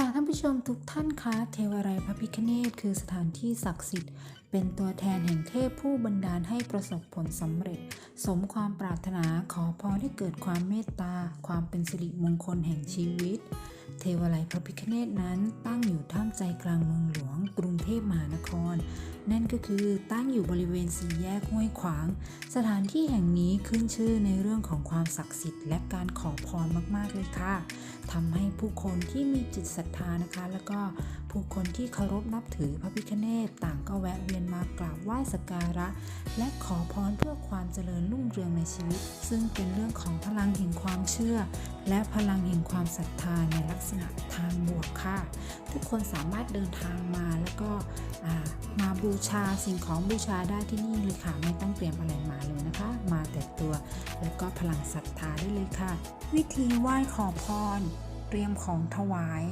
ค่ะท่านผู้ชมทุกท่านคะเทวารายพระพิคเนตคือสถานที่ศักดิ์สิทธิ์ เป็นตัวแทนแห่งเทพผู้บันดาลให้ประสบผลสำเร็จ สมความปรารถนาขอพรให้เกิดความเมตตา ความเป็นสิริมงคลแห่งชีวิต เทวาลัยพระพิคเนตนั้นตั้งอยู่ท่ามใจกลางเมืองหลวง กรุงเทพมหานคร นั่นก็คือตั้งอยู่บริเวณสี่แยกห้วยขวาง สถานที่แห่งนี้ขึ้นชื่อในเรื่องของความศักดิ์สิทธิ์และการขอพรมากๆเลยค่ะทำให้ผู้คนที่มีจิตศรัทธานะคะ แล้วก็ผู้คนที่เคารพนับถือพระพิฆเนศต่างก็แวะเวียนมากราบไหว้สักการะ และขอพรเพื่อความเจริญรุ่งเรืองในชีวิต ซึ่งเป็นเรื่องของพลังแห่งความเชื่อ และพลังแห่งความศรัทธาในลักษณะทางบวกค่ะ ทุกคนสามารถเดินทางมาแล้วก็มาบูชาสิ่งของบูชาได้ที่นี่เลยค่ะ ไม่ต้องเตรียมอะไรมาเลยนะคะ มาแต่ตัว แล้วก็พลังศรัทธาได้เลยค่ะ วิธีไหว้ขอพร เตรียมของถวาย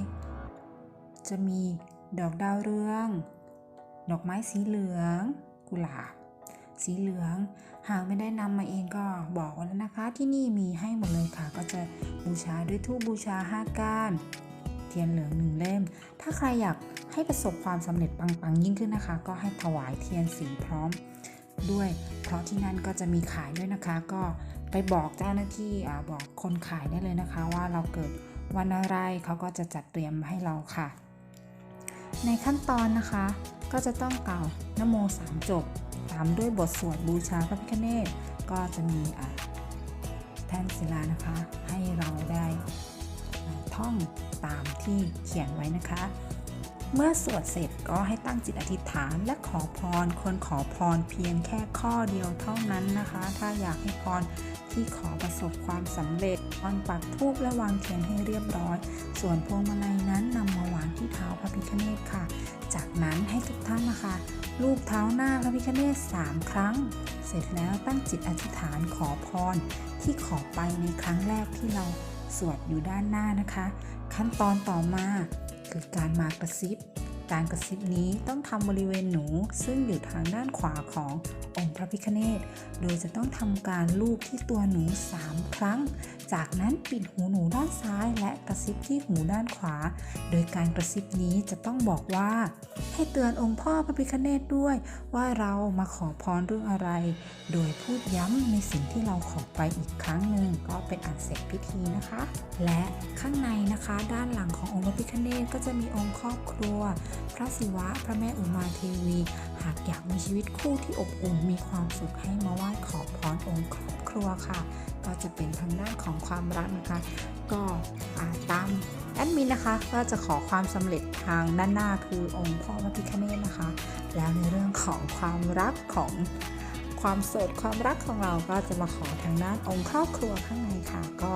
จะมีดอกดาวเรือง ดอกไม้สีเหลือง กุหลาบ สีเหลือง หากไม่ได้นำมาเองก็บอกไว้แล้วนะคะ ที่นี่มีให้หมดเลยค่ะ ก็จะบูชาด้วยธูปบูชา 5 ก้าน เทียนเหลืองหนึ่งเล่ม ถ้าใครอยาก ให้ประสบความสำเร็จปังๆยิ่งขึ้นนะคะ ก็ให้ถวายเทียนสีพร้อมด้วย เพราะที่นั่นก็จะมีขายด้วยนะคะ ก็ไปบอกเจ้าหน้าที่บอกคนขายได้เลยนะคะ ว่าเราเกิดวันอะไรเขาก็จะจัดเตรียมให้เราค่ะ ในขั้นตอนนะคะก็จะต้องกล่าวนโมสามจบ ตามด้วยบทสวดบูชาพระพิฆเนศก็จะมีแท่นศิลานะคะ ให้เราได้ท่องตามที่เขียนไว้นะคะ เมื่อสวดเสร็จก็ให้ตั้งจิตอธิษฐานและขอพรควรขอพรเพียงแค่ข้อเดียวเท่านั้นนะคะ ถ้าอยากให้พรที่ขอประสบความสำเร็จวางปักทูบและวางเทียนให้เรียบร้อย ส่วนพวงมาลัยนั้นนำมาวางที่เท้าพระพิฆเนศค่ะ จากนั้นให้ทุกท่านนะคะลูบเท้าหน้าพระพิฆเนศ3ครั้ง เสร็จแล้วตั้งจิตอธิษฐานขอพรที่ขอไปในครั้งแรกที่เราสวดอยู่ด้านหน้านะคะ ขั้นตอนต่อมา คือการมากระซิบ การกระซิบนี้ต้องทำบริเวณหนูซึ่งอยู่ทางด้านขวาขององค์พระพิฆเนศ โดยจะต้องทำการลูบที่ตัวหนู 3 ครั้ง จากนั้นปิดหูหนูด้านซ้ายและกระซิบที่หูด้านขวา โดยการกระซิบนี้จะต้องบอกว่า ให้เตือนองค์พ่อพระพิฆเนศด้วย ว่าเรามาขอพรเรื่องอะไร โดยพูดย้ำในสิ่งที่เราขอไปอีกครั้งหนึ่งก็เป็นอันเสร็จพิธีนะคะ และข้างในนะคะด้านหลังขององค์พระพิฆเนศก็จะมีองค์ครอบครัว พระศิวะพระแม่อุมาเทวี หากอยากมีชีวิตคู่ที่อบอุ่นมีความสุขให้มาไหว้ขอพรองค์ครอบครัวค่ะ ก็จะเป็นทางด้านของความรักนะคะ ก็ตามแอดมินนะคะก็จะขอความสำเร็จทางด้านหน้าคือองค์พ่อพระพิฆเนศนะคะ แล้วในเรื่องของความรักของความโสดความรักของเราก็จะมาขอทางด้านองค์ครอบครัวข้างในค่ะ ก็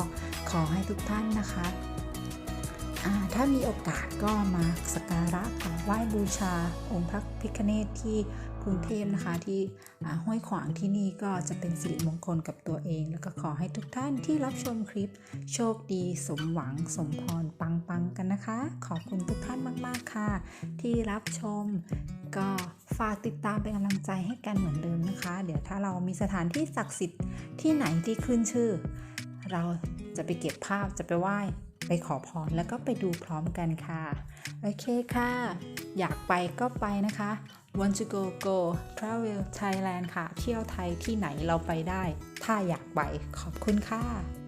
ขอให้ทุกท่านนะคะถ้ามีโอกาสก็มาสักการะกราบไหว้บูชาองค์พระพิฆเนศที่ กรุงเทพนะคะที่ห้วยขวางที่นี่ก็จะเป็นสิริมงคลกับตัวเอง แล้วก็ขอให้ทุกท่านที่รับชมคลิป โชคดีสมหวังสมพรปังปังกันนะคะ ขอบคุณทุกท่านมาก ๆ ค่ะ ที่รับชมก็ฝากติดตามเป็นกำลังใจให้กันเหมือนเดิมนะคะ เดี๋ยวถ้าเรามีสถานที่ศักดิ์สิทธิ์ที่ไหนที่ขึ้นชื่อ เราจะไปเก็บภาพจะไปไหว้ ไปขอพรแล้วก็ไปดูพร้อมกันค่ะ โอเคค่ะ อยากไปก็ไปนะคะ want to go go travel Thailand ค่ะ เที่ยวไทยที่ไหนเราไปได้ ถ้าอยากไปขอบคุณค่ะ